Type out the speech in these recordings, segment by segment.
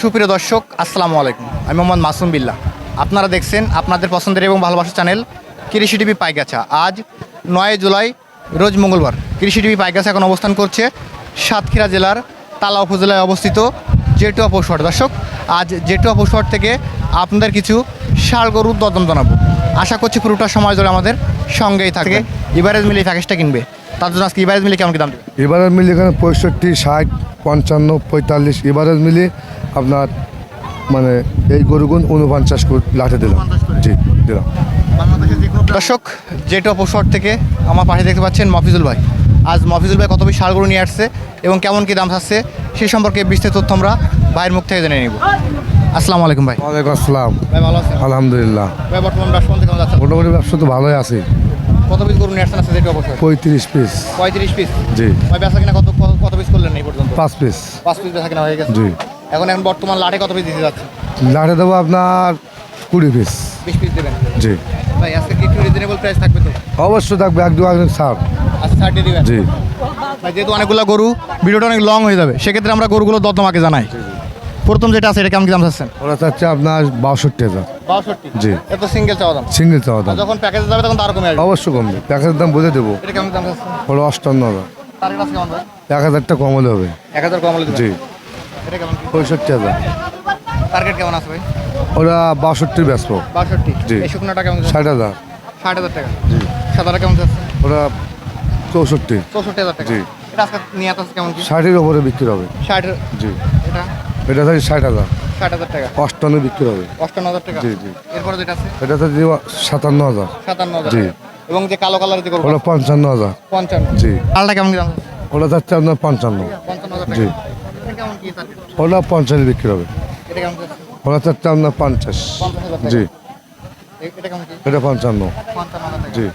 সুপ্রিয় দর্শক আসসালামু আলাইকুম। আমি মোহাম্মদ মাসুম বিল্লাহ। আপনারা দেখছেন আপনাদের পছন্দের এবং ভালোবাসার চ্যানেল কৃষি টিভি পাইগাছা। আজ নয় জুলাই রোজ মঙ্গলবার। কৃষি টিভি পাইগাছা এখন অবস্থান করছে সাতক্ষীরা জেলার তালা উপজেলায় অবস্থিত জেটুয়া পৌষহাট দর্শক আজ জেটুয়া পৌষহাট থেকে আপনাদের কিছু ষাড় গরুর দদম জানাব। আশা করছি পুরোটা সময় ধরে আমাদের সঙ্গেই থাকে ইভারেজ মিলে এই প্যাকেজটা কিনবে। তার জন্য আজকে ইভারেজ মিলে কেমন কি দাম দেবে? এবারের মিলি এখানে পঁয়ষট্টি ষাট পঞ্চান্ন পঁয়তাল্লিশ এবারের মিলে আপনার মানে এই গরুগুন উনপঞ্চাশ লাঠে দিলাম জি দিলাম। দর্শক যেটা অপসর থেকে আমার পাশে দেখতে পাচ্ছেন মফিজুল ভাই। আজ মফিজুল ভাই কত বেশি সারগরু নিয়ে আসছে এবং কেমন কি দাম থাকছে সেই সম্পর্কে বিস্তারিত তথ্য আমরা ভাইয়ের মুখ থেকে জেনে নিব। আসসালামু আলাইকুম ভাই। ওয়ালাইকুম আসসালাম। ভাই ভালো আছেন? আলহামদুলিল্লাহ। ভাই বর্তমান ব্যবসা কেমন যাচ্ছে মোটামুটি ব্যবসা তো ভালোই আছে। কত পিস গরু নিয়ে আসছেন আছে যেটা অপসর পঁয়ত্রিশ পিস পঁয়ত্রিশ পিস জি। ভাই বেচা কিনা কত কত- পিস করলেন এই পর্যন্ত? পাঁচ পিস পাঁচ পিস বেচা কিনা হয়ে গেছে। জি। এখন এখন বর্তমান লাটে কত পিস দিতে যাচ্ছে? লাঠে দেবো আপনার কুড়ি পিস বিশ পিস দেবেন। জি। ভাই আজকে কি একটু রিজনেবল প্রাইস থাকবে তো? অবশ্যই থাকবে এক দু একদিন ছাড় আজকে থার্টি দিবেন। জি। ভাই যেহেতু অনেকগুলো গরু ভিডিওটা অনেক লং হয়ে যাবে সেক্ষেত্রে আমরা গরুগুলো আগে জানাই। প্রথম যেটা আছে এটা কেমন দাম চাচ্ছেন? ওরা চাচ্ছে আপনার বাষট্টি হাজার। বাষট্টি। জি। এত সিঙ্গেল চাওয়া দাম। সিঙ্গেল চাওয়া দাম। যখন প্যাকেজে যাবে তখন তার কমে আসবে। অবশ্যই কমবে। প্যাকেজের দাম বলে দেবো। এটা কেমন দাম চাচ্ছেন হলো অষ্টান্ন হাজার। টার্গেট আছে কেমন ভাই এক হাজারটা কম হলে হবে। এক হাজার কম হলে জি। এটা কেমন পঁয়ষট্টি হাজার। টার্গেট কেমন আছে ভাই? ওরা বাষট্টি বেচবো বাষট্টি। জি। শুকনোটা কেমন ষাট হাজার। ষাট হাজার টাকা। জি। সাদাটা কেমন চাচ্ছেন ওরা চৌষট্টি। চৌষট্টি হাজার টাকা। জি। এটা আজকে নিয়ে আছে কেমন কি? ষাটের ওপরে বিক্রি হবে। ষাট জি। এটা? এটা থাকে ষাট হাজার। ষাট হাজার টাকা। অষ্টান্ন বিক্রি হবে। অষ্টান্ন হাজার টাকা? জি, জি। এরপরে যেটা আছে? এটা তো সাতান্ন হাজার। সাতান্ন হাজার জি। এবং যে কালো কালার যে করব পঞ্চান্ন হাজার। পঞ্চান্ন। জি। আলটা কেমন দাম? ওরা যাচ্ছে আপনার পঞ্চান্ন। পঞ্চান্ন হাজার জি। ওরা পঞ্চাশ বিক্রি হবে। কেমন যাচ্ছে? আপনার পঞ্চাশ। জি। এটা পঞ্চান্ন। জি।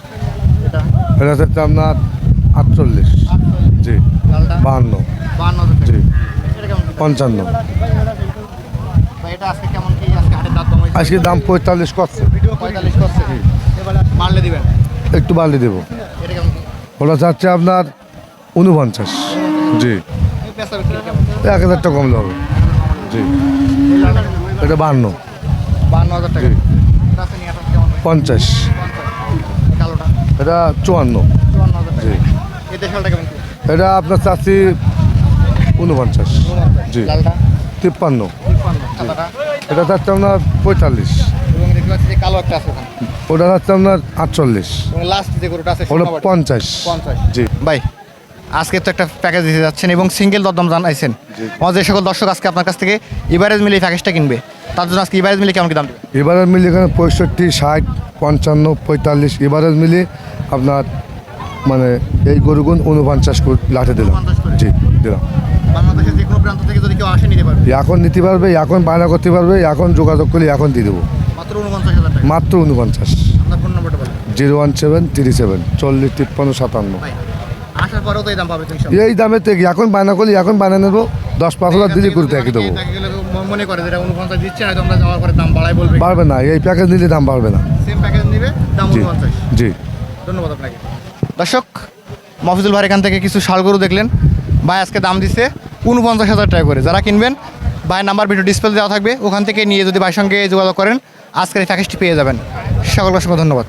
এটা? চাচ্ছে আপনার আটচল্লিশ। জি। বাহান্ন। জি। পঞ্চান্ন। এটা আজকে কেমন কি আজকে হাটের দাম কম আজকে দাম পঁয়তাল্লিশ করছে। পঁয়তাল্লিশ করছে। মারলে দিবেন? একটু বাড়িয়ে দেবো। এটা কেমন কি? চাচ্ছে আপনার উনপঞ্চাশ জি। এক হাজার টাকা কমলে হবে। জি? এটা বাহান্ন। বাহান্ন হাজার টাকা? পঞ্চাশ। এটা চুয়ান্ন। এটা আপনার চাচ্ছি উনপঞ্চাশ জি। তিপ্পান্ন। এটা চাচ্ছে আপনার পঁয়তাল্লিশ। কালো একটা আছে ওটা চাচ্ছে আপনার আটচল্লিশ। ওটা পঞ্চাশ। জি। ভাই আজকে তো একটা প্যাকেজ দিতে যাচ্ছেন এবং সিঙ্গেল দরদাম জানাইছেন। আমার যে সকল দর্শক আজকে আপনার কাছ থেকে ইভারেজ মিলে এই প্যাকেজটা কিনবে তার জন্য আজকে ইভারেজ মিলে কেমন কি দাম দেবে এবারের মিলি এখানে পঁয়ষট্টি ষাট পঞ্চান্ন পঁয়তাল্লিশ। এবারের মিলি আপনার মানে এই গরুগুন উনপঞ্চাশ লাঠে দিলাম। জি দিলাম। এখন নিতে পারবে এখন বায়না করতে পারবে এখন যোগাযোগ করলে এখন দিয়ে দেবো। মাত্র উনপঞ্চাশ zero one seven three seven চল্লিশ তিপ্পান্ন সাতান্ন। এই দাম তো এখন বায়না করলে এখন বায়না নেব। দশ পাঁচ হাজার দিলে করে দেখে দেবো পারবে না এই প্যাকেজ নিলে দাম বাড়বে না। জি। ধন্যবাদ আপনাকে। দর্শক, মফিজুল ভাই এখান থেকে কিছু শালগরু দেখলেন। ভাই আজকে দাম দিচ্ছে উনপঞ্চাশ হাজার টাকা করে। যারা কিনবেন, ভাইয়ের নাম্বার ভিডিও ডিসপ্লে দেওয়া থাকবে। ওখান থেকে নিয়ে যদি ভাইয়ের সঙ্গে যোগাযোগ করেন, আজকের এই প্যাকেজটি পেয়ে যাবেন। সকল অসংখ্য ধন্যবাদ।